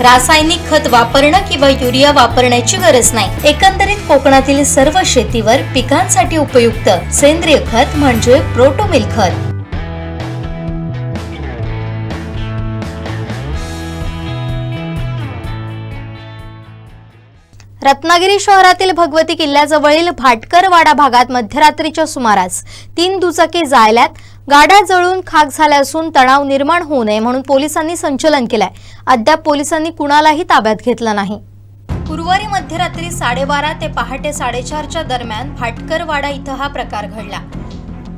रासायनिक खत वापरणं किंवा युरिया वापरण्याची गरज नाही. एकंदरीत कोकणातील सर्व शेतीवर पिकांसाठी उपयुक्त सेंद्रिय खत म्हणजे प्रोटोमिल खत. रत्नागिरी शहरातील भगवती किल्ल्याजवळील भाटकरवाडा भागात मध्यरात्रीच्या सुमारास तीन दुचाकी जायल्यात गाड्या जळून खाक झाल्या असून तणाव निर्माण होऊ नये म्हणून पोलिसांनी संचलन केलंय. अद्याप पोलिसांनी कुणालाही ताब्यात घेतलं नाही. गुरुवारी मध्यरात्री साडेबारा ते पहाटे साडेचारच्या दरम्यान भाटकरवाडा इथं हा प्रकार घडला.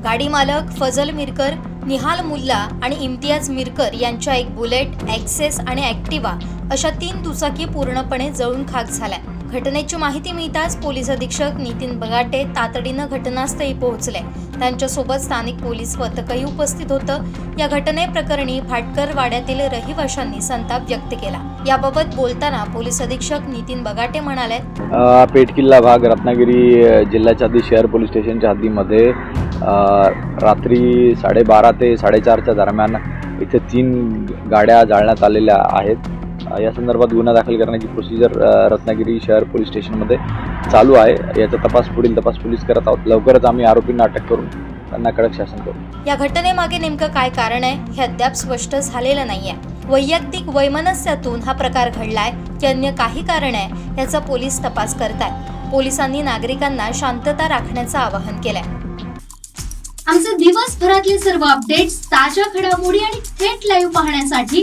गाडी मालक फजल मिरकर निहाल मुल्ला आणि इम्तियाज मिरकर यांच्या एक बुलेट ॲक्सेस आणि ॲक्टिवा अशा तीन दुचाकी पूर्णपणे जळून खाक झाल्या घटनेची माहिती मिळताच पोलीस अधीक्षक नितीन बगाटे तातडीनं घटनास्थळी पोहोचले. त्यांच्यासोबत स्थानिक पोलीस पथकही उपस्थित होतं. या घटनेप्रकरणी भाटकर वाड्यातील रहिवाशांनी संताप व्यक्त केला. याबाबत बोलताना पोलीस अधीक्षक नितीन बगाटे म्हणाले पेठकिल्ला भाग रत्नागिरी जिल्ह्याच्या हद्दी शहर पोलीस स्टेशनच्या हद्दीमध्ये रात्री साडेबारा ते साडेचारच्या दरम्यान इथे तीन गाड्या जाळण्यात आलेल्या आहेत. या संदर्भात गुन्हा दाखल करण्याची प्रोसिजर रत्नागिरी शहर पोलीस स्टेशनमध्ये चालू आहे. याचा तपास पुढील तपास पोलीस करत आहोत. लवकरच आम्ही आरोपींना अटक करून त्यांना कडक शासन करू. या घटनेमागे नेमकं काय कारण आहे हे अद्याप स्पष्ट झालेलं नाहीये. वैयक्तिक वैमनस्यातून हा प्रकार घडलाय की अन्य काही कारण आहे याचा पोलीस तपास करतायत. पोलिसांनी नागरिकांना शांतता राखण्याचं आवाहन केलंय. आमचे दिवसभरातले सर्व अपडेट्स ताज्या घडामोडी आणि थेट लाईव्ह पाहण्यासाठी